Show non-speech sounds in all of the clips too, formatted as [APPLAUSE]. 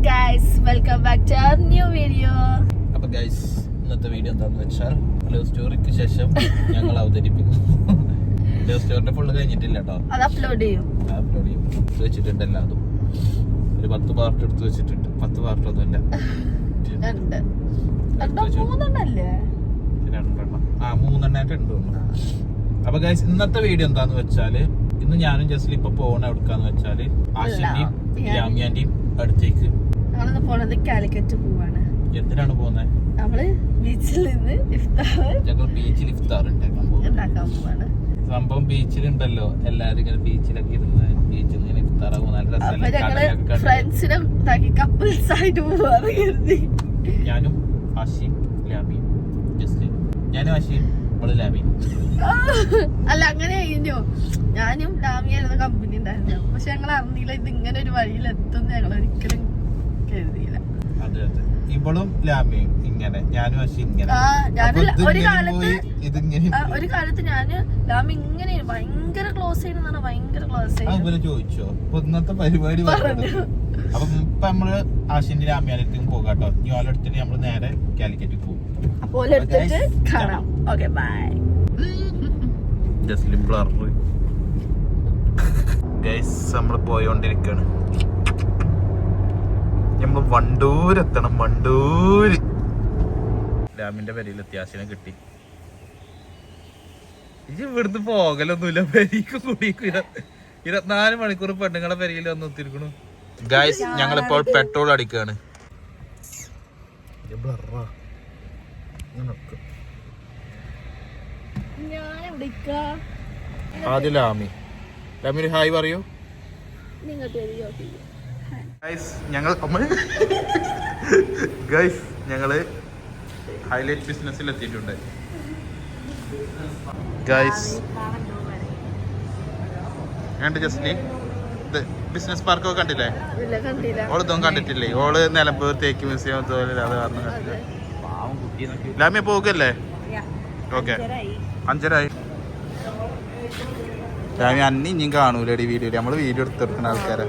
Guys welcome back to our new video അപ്പൊ guys ഇന്നത്തെ video എന്താന്ന് വെച്ചാൽ ലവ് സ്റ്റോറിക്ക് ശേഷം ഞങ്ങൾ അവതരിപ്പിക്കും. ലവ് സ്റ്റോറിന്റെ ഫുള്ള് കഴിഞ്ഞിട്ടില്ല കേട്ടോ അത് അപ്ലോഡ് ചെയ്യും. അപ്ലോഡ് ചെയ്യും. വെച്ചിട്ടുണ്ട് വെച്ചിട്ടുണ്ട് എല്ലാതും. ഒരു പത്ത് പാർട്ട് എടുത്ത് വെച്ചിട്ടുണ്ട്. പത്ത് പാർട്ട് ഒന്നുമില്ല രണ്ടെണ്ണം. ആ മൂന്നെണ്ണായിട്ട് ഉണ്ട്. അപ്പൊ ഗൈസ് ഇന്നത്തെ വീഡിയോ എന്താന്ന് വെച്ചാൽ ഇന്ന് ഞാനും ജസ്റ്റ് ഇപ്പൊ പോകണ എവിടുക്കാന്ന് വെച്ചാൽ ആഷിന്റെയും ഞാൻ- യാമിയാന്റെയും അടുത്തേക്ക്. ഞങ്ങളിന്ന് പോണത് കാലിക്കറ്റ് പോവാണ്. എന്തിനാണ് പോകുന്നത് നമ്മൾ ബീച്ചിൽ നിന്ന് ഇഫ്താർ ഞങ്ങൾ ബീച്ചിൽ ഇഫ്താർ ഉണ്ടാക്കാൻ പോവാണ്. സംഭവം ബീച്ചിലുണ്ടല്ലോ. എല്ലാരും ഇങ്ങനെ ബീച്ചിലൊക്കെ ഇരുന്ന് ബീച്ചിൽ ഇങ്ങനെ ഇഫ്താറാകും നല്ല അപ്പൊ രസമല്ലേ ഫ്രണ്ട്സിനെ കപ്പിൾസ് ആയിട്ട് പോവാന്ന് കരുതി. ഞാനും ആഷിയും ലാമിയും ജസ്റ്റ് ഞാനും ആഷിയും അവൾ അല്ല അങ്ങനെ കഴിഞ്ഞു. ഞാനും ഡാമിയായിരുന്ന കമ്പനി ഉണ്ടായിരുന്നു പക്ഷെ ഞങ്ങൾ അറിഞ്ഞില്ല ഇത് ഇങ്ങനെ ഒരു വഴിയിൽ എത്തും ഞങ്ങൾ ഒരിക്കലും കരുതിയില്ല. ഇവളും ലാമിയും ഇങ്ങനെ ഞാനും ഇങ്ങനെ. ഒരു കാലത്ത് ഒരു കാലത്ത് ഞാൻ ലാമി ഇങ്ങനെ ഭയങ്കര ക്ലോസ് ആയിരുന്നാണ് ഭയങ്കര ക്ലോസ് ആയിരുന്നു ചോദിച്ചോ? ഇന്നത്തെ പരിപാടി പറഞ്ഞു. അപ്പൊ ഇപ്പൊ നമ്മൾ ആശിന്റെ ലാമിയാനത്തേക്കും പോകാട്ടോ ഇനി ഓലെടുത്തിട്ട് നമ്മൾ നേരെ കാലിക്കറ്റ് പോകും അപ്പോൾ കാണാം. ഓക്കെ ബൈ ജസ്ലിം ബ്ലർ ഗൈസ് നമ്മൾ പോയോണ്ടിരിക്കാണ്. നമ്മൾ വണ്ടൂർ എത്തണം വണ്ടൂര്. രാമിന്റെ പെരയിൽ അത്യാവശ്യം കിട്ടി. ഇവിടുന്ന് പോകലൊന്നുമില്ല പെരീക്ക് കുടിക്കും. ഇരുപത്തിനാല് മണിക്കൂർ പെണ്ണുങ്ങളെ പെരയിൽ വന്ന് ഒത്തിരിക്കണു. ഗൈസ് ഞങ്ങളിപ്പോൾ പെട്രോൾ എവിടെ ആദ്യം ലാമി ലാമി ഒരു ഹായ് പറയൂ. ഗൈസ് ഞങ്ങൾ ഗൈസ് ഞങ്ങൾ ഹൈലൈറ്റ് ബിസിനസ്സിൽ എത്തിയിട്ടുണ്ട്. ഗൈസ് ഏണ്ട് ജസ്ലി ബിസിനസ് പാർക്കൊക്കെ കണ്ടില്ലേ? ഇല്ല കണ്ടില്ല. ഓൾ ഇതൊന്നും കണ്ടിട്ടില്ലേ? ഓൾ നിലമ്പൂർ തേക്ക് മ്യൂസിയം അതുപോലെ അത് പറഞ്ഞു കണ്ടില്ല ലാമിയ പോകല്ലേ ഓക്കെ അഞ്ചരായി. ലാമി അന്നി ഇനിയും കാണൂലടി വീഡിയോ നമ്മൾ വീഡിയോ എടുത്തെടുക്കുന്ന ആൾക്കാരെ.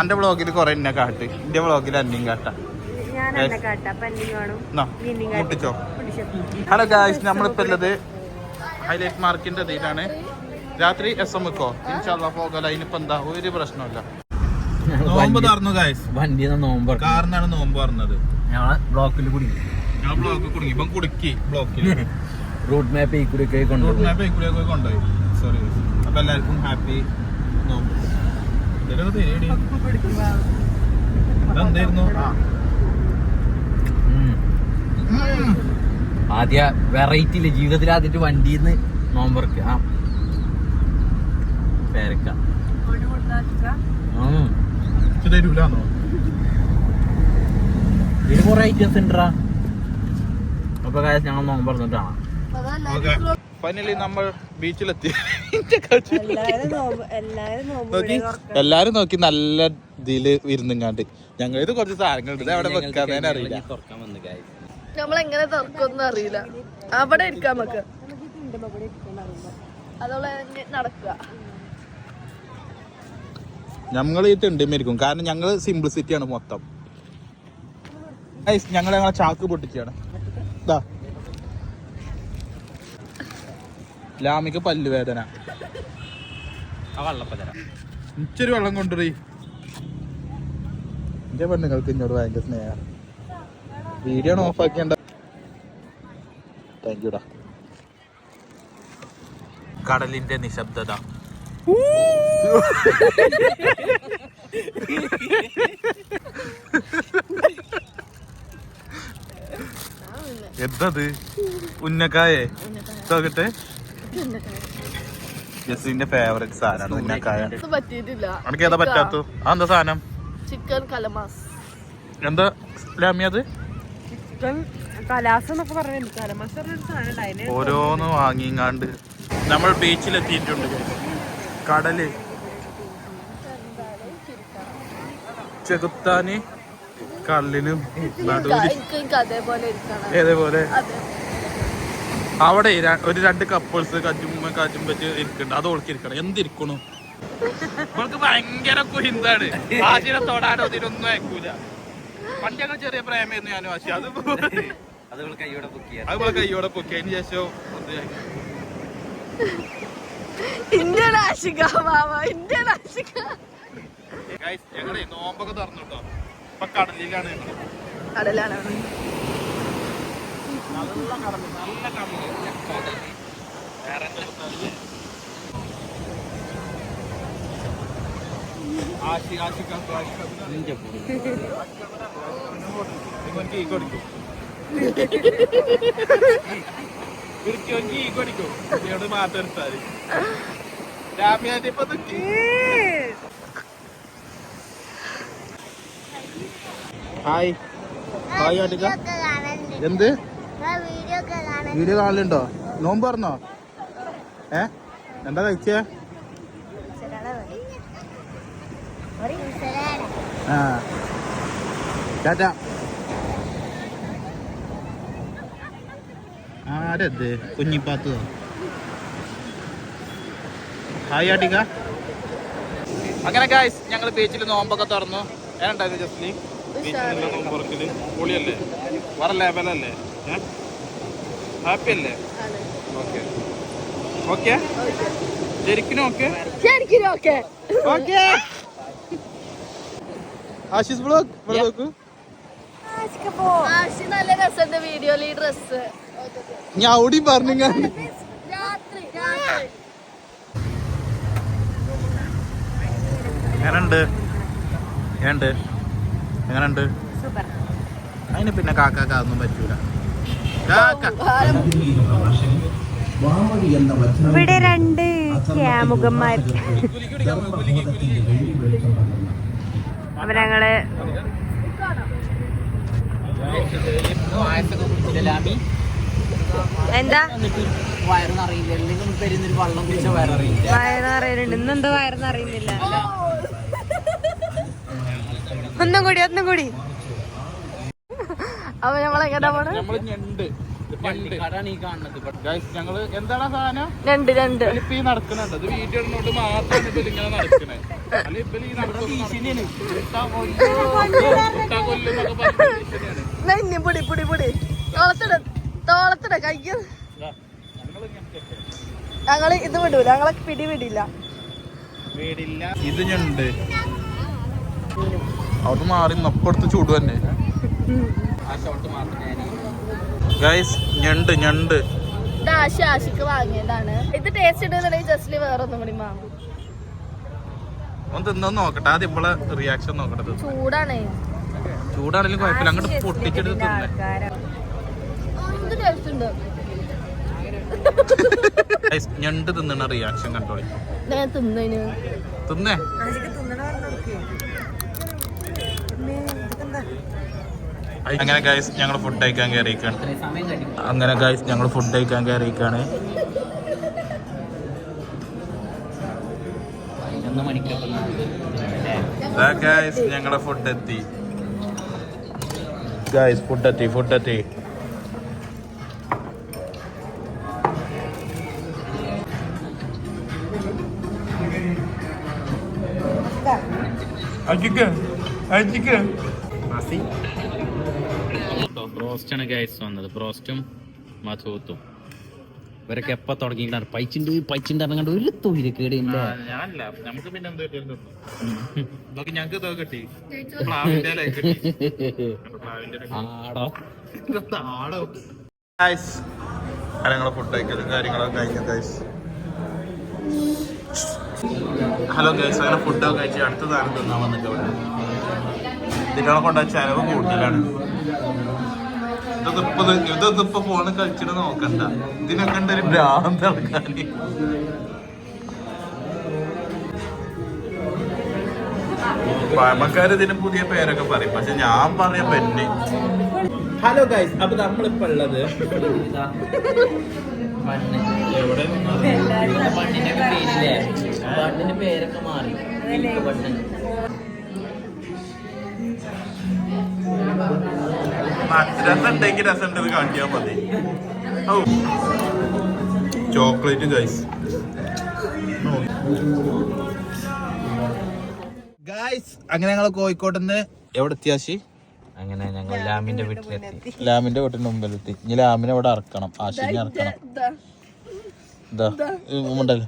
എന്റെ ബ്ലോഗിൽ കുറെ എന്നെ കാട്ട്. എന്റെ ബ്ലോഗിൽ അന്നയും കാട്ടാ. മുട്ടിച്ചോ ഹലോ ഗായ്സ് നമ്മളിപ്പോ ഉള്ളത് ഹൈലൈറ്റ് മാർക്കിന്റെ ഇതിലാണ്. രാത്രി എസ് എം വെക്കോ ഇൻഷാല്ല പോകല. ഇനിയിപ്പോ എന്താ? ഒരു പ്രശ്നമില്ല നോമ്പ് തുറന്നു ഗായ്സ് വണ്ടി നോമ്പ് കാറിനാണ് നോമ്പ് പറഞ്ഞത് ഞങ്ങൾ ബ്ലോക്കിൽ കുടുങ്ങി. ഞാൻ ബ്ലോക്കിൽ കുടുങ്ങി. ഇപ്പം കുടുക്കി ബ്ലോക്കിൽ [LAUGHS] റൂട്ട് മാപ്പ് ഈ കൂടെ ഒക്കെ റൂട്ട് മാപ്പ് മാപ്പ് ഇക്കൂടെയൊക്കെ കൊണ്ടുപോയി. സോറി അപ്പോൾ എല്ലാവർക്കും ഹാപ്പി. ആദ്യ വെറൈറ്റി ഇല്ല ജീവിതത്തിൽ ആദ്യമായിട്ട് വണ്ടിന്ന് നോമ്പർക്ക് ആ. പേരക്ക. ഇതിന് കുറെ ഐറ്റംസ് ഉണ്ടാ അപ്പൊ കാര്യം ഞങ്ങൾ നോമ്പ് പറഞ്ഞിട്ടാണ് ഫൈനലി നമ്മൾ ബീച്ചിലെത്തി നോക്കി. എല്ലാരും നോക്കി നല്ല ഇതിൽ ഇരുന്നുങ്ങാണ്ട്. ഞങ്ങൾ ഇത് കുറച്ച് സാധനങ്ങൾ ഇത് അവിടെ വെക്കാന്നേ അറിയില്ല. തുറക്കാൻ വന്ന് കാര്യം നമ്മളെങ്ങനെ തുറക്കൊന്നും അറിയില്ല. അവിടെ ഇരിക്കാം നമുക്ക്. അതോടെ നടക്കുക. ഞങ്ങൾ ഈ തെണ്ടിമേരിക്കും കാരണം ഞങ്ങൾ സിംപ്ലിസിറ്റി ആണ് മൊത്തം. ഞങ്ങൾ ഞങ്ങളെ ചാക്ക് പൊട്ടിച്ചാണ് ദാ. ലാമിക്ക് പല്ലുവേദന. ഇച്ചൊരു വെള്ളം കൊണ്ടുപോയി എന്റെ പെണ്ണുങ്ങൾക്ക് ഇന്നോട് ഭയങ്കര സ്നേഹ. വീഡിയോ ഓഫ് ആക്കിയണ്ട. താങ്ക് യുടാ കടലിന്റെ നിശബ്ദത. എന്തത് ഉന്നക്കായേ. നോക്കട്ടെ ജസിന്റെ ഫേവറേറ്റ് സാധനമാണ് പറ്റിയിട്ടില്ല. അനക്ക് ഏതാ പറ്റാത്തു ആ എന്താ സാധനം? ചിക്കൻ കലമാസ്. എന്താ? ലാമി അത്? കലാസം എന്നൊക്കെ പറഞ്ഞു കലമാസ പറഞ്ഞൊരു സാധനം ഉണ്ടായിന് ഓരോന്ന് വാങ്ങിങ്ങാണ്ട്. നമ്മൾ ബീച്ചിലെത്തിയിട്ടുണ്ട്. കടൽ. ചെകുത്താന് എനിക്ക് അതേപോലെ ഏതേപോലെ? അവിടെ ഒരു രണ്ട് കപ്പിൾസ് കജുമ്മ കജും വെച്ച് ഇരിക്കുന്നുണ്ട് അത് ഓൾക്കിരിക്കണം എന്തിരിക്കണു? ഇവൾക്ക് ഭയങ്കര കുഹിന്താണ്. ആശിനെ തൊടാനോ ഇതിനൊന്നും അയക്കൂല. പണ്ട് ഞങ്ങൾ ചെറിയ പ്രേമായിരുന്നു ഞാനും ആശി. അത് കൈയോടെ അതുപോലെ കൈയോടെ പൊക്കി അതിന് ശേഷം ഒന്ന് ഇന്ത്യൻ ആശിക മാമ ഇന്ത്യൻ ആശിക ഞങ്ങളെ നോമ്പൊക്കെ തുറന്നു കേട്ടോ. ഇപ്പൊ കടലിലാണ് ഞങ്ങൾ. കടലാണ്. നല്ല നല്ല വേറെ? ആശി ഈ കൊടുക്കും ഈ കൊടുക്കും മാറ്റം രാമ്യാന്റെ ഇപ്പൊ. ഹായ് ഹായ് എന്ത് വീഡിയോ കാണലുണ്ടോ? നോമ്പ് പറഞ്ഞോ ഏ? എന്താ കഴിച്ചേ? ആ. ചാറ്റ ആരത്? കുഞ്ഞിപ്പാത്തതോ? ഹായ് ആട്ടിക്ക. അങ്ങനെ ഗായ്സ് ഞങ്ങൾ ബീച്ചിൽ നോമ്പൊക്കെ തുറന്നു. ഏണ്ടായിരുന്നു ജസ്ലി? ബീച്ചിൽ നോമ്പ് തുറക്കൽ. പൊളിയല്ലേ? വേറെ ലെവലല്ലേ ഹാപ്പി അല്ലേ. ഓക്കെ. ഓക്കെ? ശരിക്കും ഓക്കെ? ശരിക്കും ഓക്കെ. ഓക്കെ. ആശിസ് ബ്ലോഗ് ഇവിടെ നോക്കൂ. ആശി നല്ല രസമുണ്ട് വീഡിയോയിൽ ഈ ഡ്രസ് ഞാൻ അവിടെ പറഞ്ഞു എങ്ങനുണ്ട്? എങ്ങനുണ്ട്? എങ്ങനുണ്ട്? അതിന് പിന്നെ കാക്കാക്കൊന്നും പറ്റൂല. ഇവിടെ രണ്ട് ക്യാമുഖന്മാർ കുടിച്ചില്ലാമി എന്താ? വയറിനറിയില്ല ഇന്നെന്താ വയറിനറിയുന്നില്ല ഒന്നും കൂടി ഒന്നും കൂടി. അപ്പൊ നമ്മളെങ്ങനെ പോണ്? നമ്മൾ ഞണ്ട്. ഞങ്ങൾ എന്താണ് സാധനം? രണ്ട് രണ്ട് ഇപ്പൊ ഈ നടക്കുന്നുണ്ട് ഇത് ഇടുന്നോണ്ട് മാത്രമാണ് ഇപ്പൊ ഇങ്ങനെ നടക്കണേ. അല്ല ഇപ്പൊ ഈ നടക്കുന്ന പൊടി പൊടി പൊടി. തോളത്തിട തോളത്തിട കയ്യ. ഞങ്ങൾ ഇത് വിടൂല. ഞങ്ങളെ പിടി വിടില്ല. വീടില്ല. ഇത് ഞണ്ട്. അവിടെ മാറി നപ്പടുത്ത് ചൂട് തന്നെ. ഗൈസ് ഞണ്ട് ഞണ്ട്. ഇത് ആശി ആശിക്ക് വാങ്ങിയതാണ്. ഇത് ടേസ്റ്റ് ഇടുന്നുണ്ടെങ്കിൽ ജസ്റ്റ് വേറെ ഒന്നും കൂടി വാങ്ങും. ഒന്ന് തിന്നു നോക്കട്ടെ. ആദ്യം ഇവളെ റിയാക്ഷൻ നോക്കട്ടെ. ചൂടാണേ. ചൂടാണെങ്കിലും കുഴപ്പമില്ല. അങ്ങോട്ട് പൊട്ടിച്ചെടുത്ത് തിന്നെ. ഇത് ടേസ്റ്റ് ഉണ്ട്? ഞണ്ട് തിന്നണ റിയാക്ഷൻ കണ്ടോളി. തിന്നേ. അങ്ങനെ ഗൈസ് ഞങ്ങൾ ഫുഡ് കഴിക്കാൻ കഴിയും അങ്ങനെ ഗൈസ് ഞങ്ങൾ ഫുഡ് കഴിക്കാൻ മണിക്കൊക്കെ ഗൈസ് ഞങ്ങളെ ഫുഡ് എത്തി. ഗൈസ് ഫുഡ് എത്തി ഫുഡ് എത്തി. ബ്രോസ്റ്റാണ് ഗൈസ് വന്നത്. ബ്രോസ്റ്റും മധുത്തും ഇവരൊക്കെ എപ്പ തുടങ്ങിയിട്ടാണ് പൈച്ചിണ്ട് പൈച്ചിണ്ട് പറഞ്ഞാണ്ട് ഒരു തൊഴിൽ കേടില്ല. ഞാനല്ല. നമുക്ക് പിന്നെ ഞങ്ങൾക്ക് കിട്ടി. ആടോ. ആടോ? ഗൈസ് ഞങ്ങളെ ഫുഡ് കഴിക്കലും കാര്യങ്ങളൊക്കെ ഗൈസ് ഹലോ ഗൈസ് അങ്ങനെ ഫുഡൊക്കെ കഴിച്ച് അടുത്ത താരം തിന്നാൻ വന്നിട്ട് ഇവിടെ. ഇതിനെ കൊണ്ട് ചെലവ് കൂടുതലാണ്. ഇതൊക്കെ ഇപ്പൊ ഇതൊന്നും ഇപ്പൊ ഫോണ് കളിച്ചിട്ട് നോക്കണ്ട. ഇതിനൊക്കെ ഉണ്ട് ഒരു ഭ്രാന്ത് ഇറക്കാന് പഴമക്കാര് ഇതിന് പുതിയ പേരൊക്കെ പറയും. പക്ഷെ ഞാൻ പറയാ പെന്നെ ഹലോ ഗൈസ് അപ്പൊ നമ്മളിപ്പോ ഉള്ളത് മണ്ണ്. എവിടെ മണ്ണിന്റെ പേരില്ലേ? മണ്ണിന്റെ പേരൊക്കെ മാറി. രസം ഉണ്ടെങ്കിൽ രസം ഉണ്ടെന്ന് കാണിക്കാൻ മതി. ചോക്ലേറ്റ് ഗൈസ് ഗൈസ് അങ്ങനെ ഞങ്ങൾ കോഴിക്കോട്ട് നിന്ന് എവിടെ എത്തിയാശി അങ്ങനെ ഞങ്ങൾ ലാമിന്റെ വീട്ടിലെത്തി. ലാമിന്റെ വീട്ടിന്റെ മുമ്പിലെത്തി. ഇനി ലാമിനെ അവിടെ ഇറക്കണം ആശിനെ ഇറക്കണം ഇതാ ഇതാ ഉണ്ടല്ലോ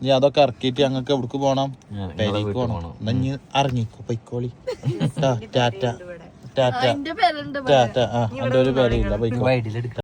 ഇനി അതൊക്കെ ഇറക്കിയിട്ട് ഞങ്ങൾക്ക് എവിടേക്ക് പോണം? പെരേക്ക് പോണം. എന്നാ ഇനി ഇറങ്ങിക്കോ പൊയ്ക്കോളി. [LAUGHS] ടാറ്റ. ടാറ്റ. പേരുണ്ട് ടാറ്റ. ആ എന്റെ ഒരു പേരില്ല.